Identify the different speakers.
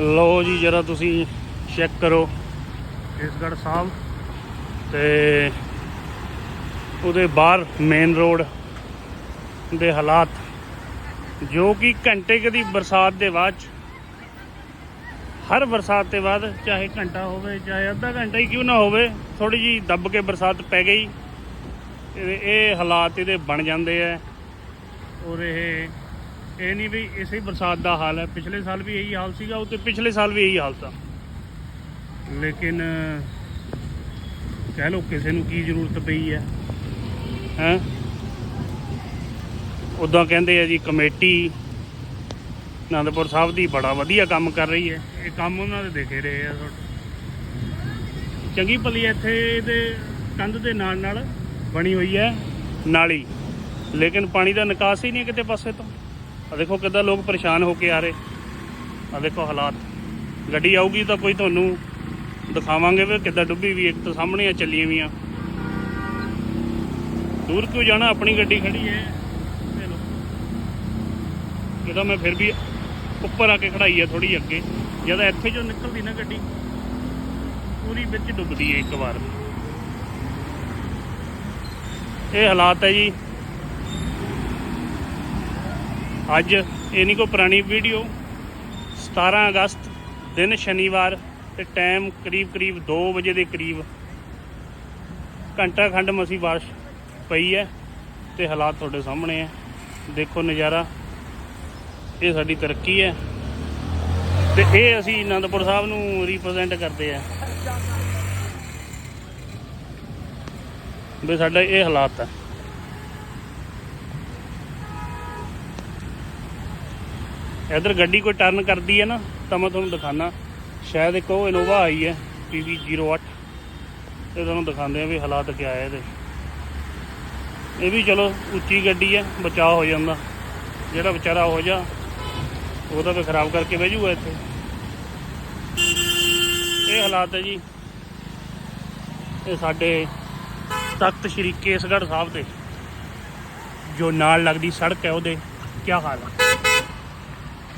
Speaker 1: ਲਓ ਜੀ, ਜਰਾ ਤੁਸੀਂ ਚੈੱਕ ਕਰੋ। ਕੇਸਗੜ੍ਹ ਸਾਹਿਬ ਤੇ ਉਹਦੇ ਬਾਹਰ ਮੇਨ ਰੋਡ ਦੇ ਹਾਲਾਤ, ਜੋ ਕਿ ਘੰਟੇ ਕਦੀ ਬਰਸਾਤ ਦੇ ਬਾਅਦ 'ਚ, ਹਰ ਬਰਸਾਤ ਦੇ ਬਾਅਦ ਚਾਹੇ ਘੰਟਾ ਹੋਵੇ, ਚਾਹੇ ਅੱਧਾ ਘੰਟਾ ਹੀ ਕਿਉਂ ਨਾ ਹੋਵੇ ਥੋੜੀ ਜੀ ਦੱਬ ਕੇ ਬਰਸਾਤ ਪੈ ਗਈ। ਇਹ ਇਹ ਹਾਲਾਤ ਇਹਦੇ ਬਣ ਜਾਂਦੇ ਆ। ਔਰ ਇਹ ਇਹ ਨਹੀਂ ਵੀ ਇਸੇ ਬਰਸਾਤ ਦਾ ਹਾਲ ਹੈ। ਪਿਛਲੇ ਸਾਲ ਵੀ ਇਹੀ ਹਾਲ ਸੀਗਾ, ਉਹ ਤੇ ਪਿਛਲੇ ਸਾਲ ਵੀ ਇਹੀ ਹਾਲ ਸੀ ਲੇਕਿਨ, ਕਹਿ ਲੋ ਕਿਸੇ ਨੂੰ ਕੀ ਜ਼ਰੂਰਤ ਪਈ ਹੈ। ਹੈ? ਉਦਾਂ ਕਹਿੰਦੇ ਆ ਜੀ, ਕਮੇਟੀ ਆਨੰਦਪੁਰ ਸਾਹਿਬ ਦੀ ਬੜਾ ਵਧੀਆ ਕੰਮ ਕਰ ਰਹੀ ਹੈ। ਇਹ ਕੰਮ ਉਹਨਾਂ ਦੇ ਦਿਖੇ ਰਹੇ ਆ ਤੁਹਾਡੇ ਚੰਗੀ ਭਲੀ ਇੱਥੇ ਇਹਦੇ ਕੰਧ ਦੇ ਨਾਲ ਨਾਲ ਬਣੀ ਹੋਈ ਹੈ ਨਾਲੀ। ਲੇਕਿਨ ਪਾਣੀ ਦਾ ਨਿਕਾਸ ਹੀ ਨਹੀਂ ਕਿਤੇ ਪਾਸੇ ਤੋਂ। ਆ ਦੇਖੋ ਕਿੱਦਾਂ ਲੋਕ ਪਰੇਸ਼ਾਨ ਹੋ ਕੇ ਆ ਰਹੇ। ਆ ਦੇਖੋ ਹਾਲਾਤ। ਗੱਡੀ ਆਊਗੀ ਤਾਂ ਕੋਈ ਤੁਹਾਨੂੰ ਦਿਖਾਵਾਂਗੇ ਵੀ ਕਿੱਦਾਂ ਡੁੱਬੀ ਵੀ, ਇੱਕ ਤਾਂ ਸਾਹਮਣੇ ਆ ਚੱਲੀਆਂ ਵੀਆਂ। ਦੂਰ ਕਿਉਂ ਜਾਣਾ? ਆਪਣੀ ਗੱਡੀ ਖੜੀ ਹੈ। ਚਲੋ ਇਹਦਾ ਮੈਂ ਫਿਰ ਵੀ ਉੱਪਰ ਆ ਕੇ ਖੜਾਈ ਹੈ ਥੋੜੀ ਅੱਗੇ। ਜਦੋਂ ਇੱਥੇ ਜੋ ਨਿਕਲਦੀ ਨਾ ਗੱਡੀ, ਪੂਰੀ ਵਿੱਚ ਡੁੱਬਦੀ ਹੈ ਇੱਕ ਵਾਰ। ਇਹ ਹਾਲਾਤ ਹੈ ਜੀ। ਅੱਜ ਇਹ ਨਹੀਂ ਕੋਈ ਪੁਰਾਣੀ ਵੀਡੀਓ। 17 ਅਗਸਤ ਦਿਨ ਸ਼ਨੀਵਾਰ ਤੇ ਟਾਈਮ ਕਰੀਬ ਕਰੀਬ 2 ਵਜੇ ਦੇ ਕਰੀਬ ਘੰਟਾ ਖੰਡ ਮਸੀ ਬਾਰਿਸ਼ ਪਈ ਹੈ ਤੇ ਹਾਲਾਤ ਤੁਹਾਡੇ ਸਾਹਮਣੇ ਹੈ। ਦੇਖੋ ਨਜ਼ਾਰਾ, ਇਹ ਸਾਡੀ ਤਰੱਕੀ ਹੈ ਤੇ ਇਹ ਅਸੀਂ ਆਨੰਦਪੁਰ ਸਾਹਿਬ ਨੂੰ ਰਿਪਰੈਜ਼ੈਂਟ ਕਰਦੇ ਆ ਵੀ ਸਾਡਾ ਇਹ ਹਾਲਾਤ ਹੈ। ਇਧਰ ਗੱਡੀ ਕੋਈ ਟਰਨ ਕਰਦੀ ਹੈ ਨਾ, ਤਾਂ ਮੈਂ ਤੁਹਾਨੂੰ ਦਿਖਾਣਾ ਸ਼ਾਇਦ ਇੱਕ ਉਹ ਇਨੋਵਾ ਆਈ ਹੈ PV08 ਤੇ ਤੁਹਾਨੂੰ ਦਿਖਾਉਂਦੇ ਆ ਵੀ ਹਾਲਾਤ ਕਿਆ ਹੈ ਇਹਦੇ। ਇਹ ਵੀ ਚਲੋ ਉੱਚੀ ਗੱਡੀ ਹੈ, ਬਚਾਅ ਹੋ ਜਾਂਦਾ। ਜਿਹੜਾ ਵਿਚਾਰਾ ਹੋ ਜਾ, ਉਹ ਤਾਂ ਖਰਾਬ ਕਰਕੇ ਬਹਿ ਜੂਗਾ ਇੱਥੇ। ਇਹ ਹਾਲਾਤ ਹੈ ਜੀ। ਇਹ ਸਾਡੇ ਤਖਤ ਸ਼੍ਰੀ ਕੇਸਗੜ੍ਹ ਸਾਹਿਬ ਦੇ, ਜੋ ਨਾਲ ਲੱਗਦੀ ਸੜਕ ਹੈ ਉਹਦੇ। ਕੀ ਹਾਲ ਹੈ